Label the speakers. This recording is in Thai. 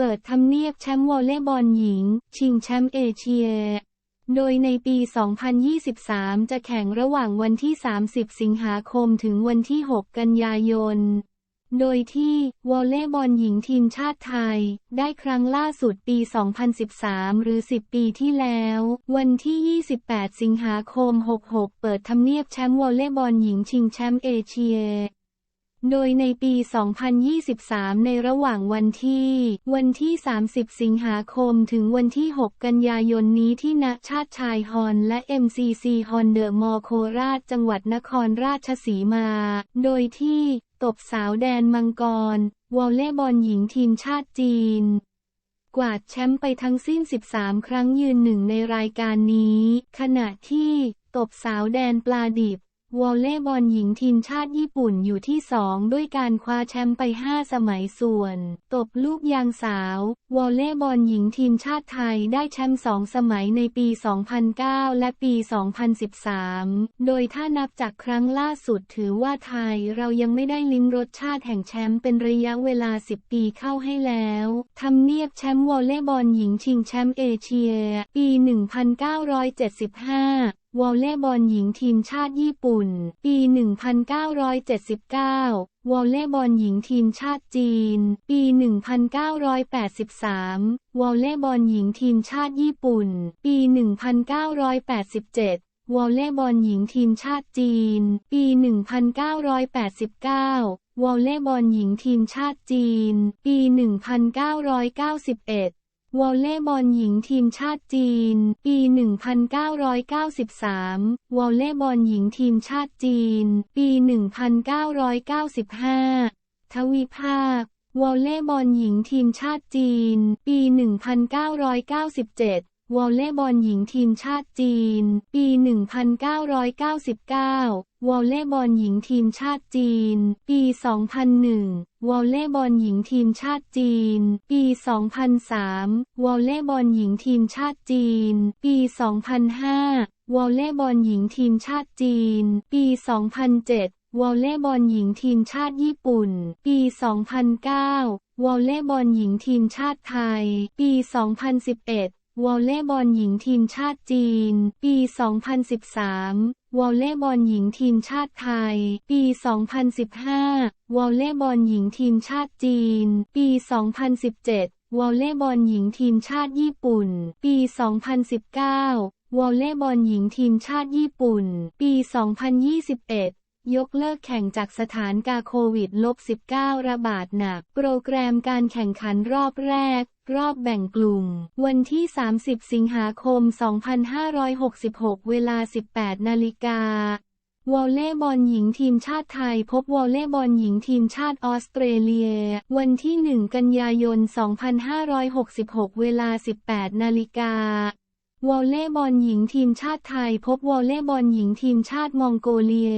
Speaker 1: เปิดทำเนียบแชมป์วอลเลย์บอลหญิง ชิงแชมป์เอเชีย โดยในปี 2023 จะแข่งระหว่างวันที่ 30 สิงหาคมถึงวันที่ 6 กันยายน โดยที่วอลเลย์บอลหญิงทีมชาติไทย ได้ครั้งล่าสุดปี 2013 หรือ 10 ปีที่แล้ว วันที่ 28 สิงหาคม 66 เปิดทำเนียบแชมป์วอลเลย์บอลหญิงชิงแชมป์เอเชีย โดยในปี 2023 ในระหว่างวันที่ วันที่ 30 สิงหาคมถึงวันที่ 6 กันยายนนี้ที่ณชาติชายฮอนและ MCC ฮอนเดอะมอโคราชจังหวัดนครราชสีมา โดยที่ตบสาวแดนมังกร วอลเลย์บอลหญิงทีมชาติจีน กวาดแชมป์ไปทั้งสิ้น 13 ครั้งยืนหนึ่งในรายการนี้ ขณะที่ตบสาวแดนปลาดิบ วอลเลย์บอลหญิงทีมชาติญี่ปุ่นอยู่ที่ 2 ด้วยการคว้าแชมป์ไป 5 สมัยส่วน ตบลูกยางสาว วอลเลย์บอลหญิงทีมชาติไทยได้แชมป์ 2 สมัยในปี 2009 และปี 2013 โดยถ้านับจากครั้งล่าสุดถือว่าไทยเรายังไม่ได้ลิ้มรสชาติแห่งแชมป์เป็นระยะเวลา 10 ปีเข้าให้แล้วทำเนียบแชมป์วอลเลย์บอลหญิงชิงแชมป์เอเชีย ปี 1975 วอลเลย์บอลหญิงทีมชาติญี่ปุ่น ปี 1979 วอลเลย์บอลหญิงทีมชาติจีน ปี 1983 วอลเลย์บอลหญิงทีมชาติญี่ปุ่น ปี 1987วอลเลย์บอลหญิงทีมชาติจีน ปี 1989 วอลเลย์บอลหญิงทีมชาติจีน ปี 1991 วอลเล่บอลหญิงทีมชาติจีน ปี 1993 วอลเล่บอลหญิงทีมชาติจีน ปี 1995 ทวีภาควอลเล่บอลหญิงทีมชาติจีน ปี 1997 วอลเลย์บอลหญิงทีมชาติจีน ปี 1999 วอลเลย์บอลหญิงทีมชาติจีน ปี 2001 วอลเลย์บอลหญิงทีมชาติจีน ปี 2003 วอลเลย์บอลหญิงทีมชาติจีน ปี 2005 วอลเลย์บอลหญิงทีมชาติจีน ปี 2007วอลเลย์บอลหญิงทีมชาติญี่ปุ่น ปี 2009 วอลเลย์บอลหญิงทีมชาติไทย ปี 2011 วอลเลย์บอลหญิงทีมชาติจีน ปี 2013 วอลเลย์บอลหญิงทีมชาติไทย ปี 2015 วอลเลย์บอลหญิงทีมชาติจีน ปี 2017 วอลเลย์บอลหญิงทีมชาติญี่ปุ่น ปี 2019 วอลเลย์บอลหญิงทีมชาติญี่ปุ่น ปี 2021ยกเลิกแข่งจากสถานการโควิด -19 ระบาดหนัก โปรแกรมการแข่งขันรอบแรก รอบแบ่งกลุ่ม วันที่ 30 สิงหาคม 2566 เวลา 18 นาฬิกาวอลเลย์บอลหญิงทีมชาติไทย พบวอลเลย์บอลหญิงทีมชาติออสเตรเลีย วันที่ 1 กันยายน 2566 เวลา 18 นาฬิกาวอลเลย์บอลหญิงทีมชาติไทย พบวอลเลย์บอลหญิงทีมชาติมองโกเลีย